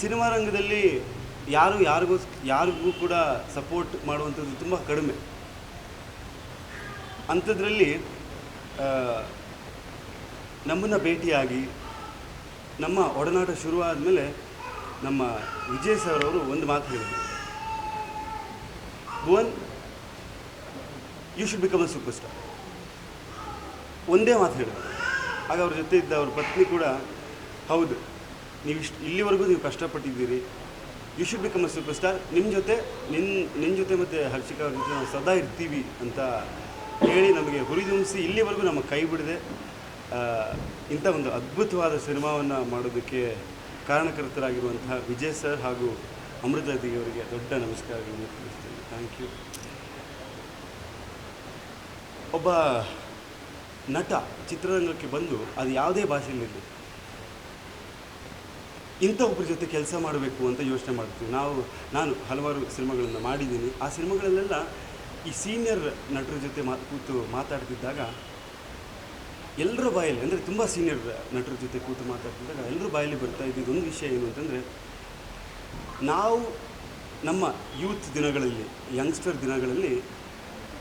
Cinema ರಂಗದಲ್ಲಿ ಯಾರು ಯಾರಿಗೂ ಯಾರಿಗೂ ಕೂಡ ಸಪೋರ್ಟ್ ಮಾಡುವಂಥದ್ದು ತುಂಬ ಕಡಿಮೆ. ಅಂಥದ್ರಲ್ಲಿ ನಮ್ಮನ್ನು ಭೇಟಿಯಾಗಿ, ನಮ್ಮ ಒಡನಾಟ ಶುರುವಾದ ಮೇಲೆ ನಮ್ಮ ವಿಜಯ್ ಸರ್ ಅವರು ಒಂದು ಮಾತು ಹೇಳಿದರು. Bhuvan you should become a super star ಒಂದೇ ಮಾತು ಹೇಳಿದರು. ಆಗ ಅವ್ರ ಜೊತೆ ಇದ್ದ ಅವ್ರ ಪತ್ನಿ ಕೂಡ, ಹೌದು. ನೀವು ಇಷ್ಟು ಇಲ್ಲಿವರೆಗೂ ನೀವು ಕಷ್ಟಪಟ್ಟಿದ್ದೀರಿ you should become a super star ನಿಮ್ಮ ಜೊತೆ ನಿನ್ನ ನಿನ್ನ ಜೊತೆ ಮತ್ತು ಹರ್ಷಿಕಾ ಅವ್ರ ಜೊತೆ ನಾವು ಸದಾ ಇರ್ತೀವಿ ಅಂತ ಹೇಳಿ ನಮಗೆ ಹುರಿದುಂಬಿಸಿ ಇಲ್ಲಿವರೆಗೂ ನಮ್ಮ ಕೈ ಬಿಡದೆ ಇಂಥ ಒಂದು ಅದ್ಭುತವಾದ ಸಿನಿಮಾವನ್ನು ಮಾಡೋದಕ್ಕೆ ಕಾರಣಕರ್ತರಾಗಿರುವಂತಹ ವಿಜಯ್ ಸರ್ ಹಾಗೂ ಅಮೃತ ಅವರಿಗೆ ದೊಡ್ಡ ನಮಸ್ಕಾರಗಳನ್ನು ತಿಳಿಸ್ತೀನಿ. ಥ್ಯಾಂಕ್ ಯು ಒಬ್ಬ ನಟ ಚಿತ್ರರಂಗಕ್ಕೆ ಬಂದು ಅದು ಯಾವುದೇ ಭಾಷೆಯಲ್ಲಿರಲಿ ಇಂಥ ಒಬ್ಬರ ಜೊತೆ ಕೆಲಸ ಮಾಡಬೇಕು ಅಂತ ಯೋಚನೆ ಮಾಡ್ತೀವಿ. ನಾವು, ನಾನು ಹಲವಾರು ಸಿನಿಮಾಗಳನ್ನು ಮಾಡಿದ್ದೀನಿ. ಆ ಸಿನಿಮಾಗಳಲ್ಲೆಲ್ಲ ಈ ಸೀನಿಯರ್ ನಟರ ಜೊತೆ ಮಾ, ಕೂತು ಮಾತಾಡ್ತಿದ್ದಾಗ ಎಲ್ಲರ ಬಾಯಲ್ಲಿ, ಅಂದರೆ ತುಂಬ ಸೀನಿಯರ್ ನಟರ ಜೊತೆ ಕೂತು ಮಾತಾಡ್ತಿದ್ದಾಗ ಎಲ್ಲರೂ ಬಾಯಲ್ಲಿ ಬರ್ತಾ ಇದ್ದಿದ್ದು ಒಂದು ವಿಷಯ ಏನು ಅಂತಂದರೆ, ನಾವು ನಮ್ಮ ಯೂತ್ ದಿನಗಳಲ್ಲಿ, ಯಂಗ್ಸ್ಟರ್ ದಿನಗಳಲ್ಲಿ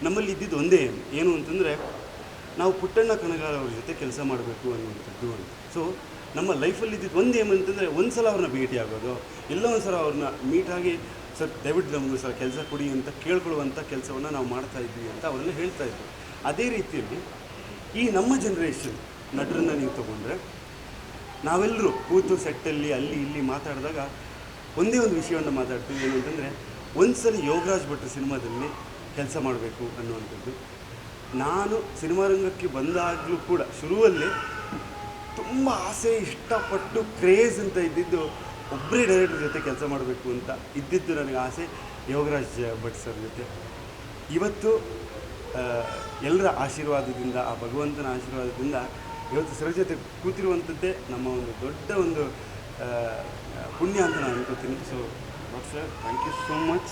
ನಮ್ಮಲ್ಲಿ ಇದ್ದಿದ್ದು ಒಂದೇ ಏನು? ಅಂತಂದರೆ, ನಾವು ಪುಟ್ಟಣ್ಣ ಕಣಗಾಲ ಅವ್ರ ಜೊತೆ ಕೆಲಸ ಮಾಡಬೇಕು ಅನ್ನುವಂಥದ್ದು ಅಂತ. ಸೊ ನಮ್ಮ ಲೈಫಲ್ಲಿ ಇದ್ದಿದ್ದು ಒಂದು ಏಮ್ ಅಂತಂದರೆ ಒಂದು ಸಲ ಅವ್ರನ್ನ ಭೇಟಿ ಆಗೋದು ಎಲ್ಲೋ ಒಂದು ಸಲ ಅವ್ರನ್ನ ಮೀಟಾಗಿ ಸರ್, ದಯವಿಟ್ಟು ನಮಗೆ ಸಲ ಕೆಲಸ ಕೊಡಿ ಅಂತ ಕೇಳ್ಕೊಳ್ಳುವಂಥ ಕೆಲಸವನ್ನು ನಾವು ಮಾಡ್ತಾ ಇದ್ವಿ ಅಂತ ಅವರೆಲ್ಲ ಹೇಳ್ತಾ ಇದ್ವಿ ಅದೇ ರೀತಿಯಲ್ಲಿ ಈ ನಮ್ಮ ಜನ್ರೇಷನ್ ನಟರನ್ನ ನೀವು ತೊಗೊಂಡ್ರೆ ನಾವೆಲ್ಲರೂ ಕೂತು ಸೆಟ್ಟಲ್ಲಿ ಅಲ್ಲಿ ಇಲ್ಲಿ ಮಾತಾಡಿದಾಗ ಒಂದೇ ಒಂದು ವಿಷಯವನ್ನು ಮಾತಾಡ್ತೀವಿ, ಏನು ಅಂತಂದರೆ ಒಂದು ಸಲ ಯೋಗರಾಜ್ ಭಟ್ ಸಿನಿಮಾದಲ್ಲಿ ಕೆಲಸ ಮಾಡಬೇಕು ಅನ್ನುವಂಥದ್ದು. ನಾನು ಸಿನಿಮಾ ರಂಗಕ್ಕೆ ಬಂದಾಗಲೂ ಕೂಡ ಶುರುವಲ್ಲೇ ತುಂಬ ಆಸೆ, ಇಷ್ಟಪಟ್ಟು ಕ್ರೇಜ್ ಅಂತ ಇದ್ದಿದ್ದು ಒಬ್ಬರೇ ಡೈರೆಕ್ಟರ್ ಜೊತೆ ಕೆಲಸ ಮಾಡಬೇಕು ಅಂತ ಇದ್ದಿದ್ದು ನನಗೆ ಆಸೆ ಯೋಗರಾಜ್ ಭಟ್ ಸರ್ ಜೊತೆ. ಇವತ್ತು ಎಲ್ಲರ ಆಶೀರ್ವಾದದಿಂದ, ಆ ಭಗವಂತನ ಆಶೀರ್ವಾದದಿಂದ ಇವತ್ತು ಸರ್ ಜೊತೆ ಕೂತಿರುವಂಥದ್ದೇ ನಮ್ಮ ಒಂದು ದೊಡ್ಡ ಒಂದು ಪುಣ್ಯ ಅಂತ ನಾನು ಅನ್ಕೋತೀನಿ. So sir thank you so much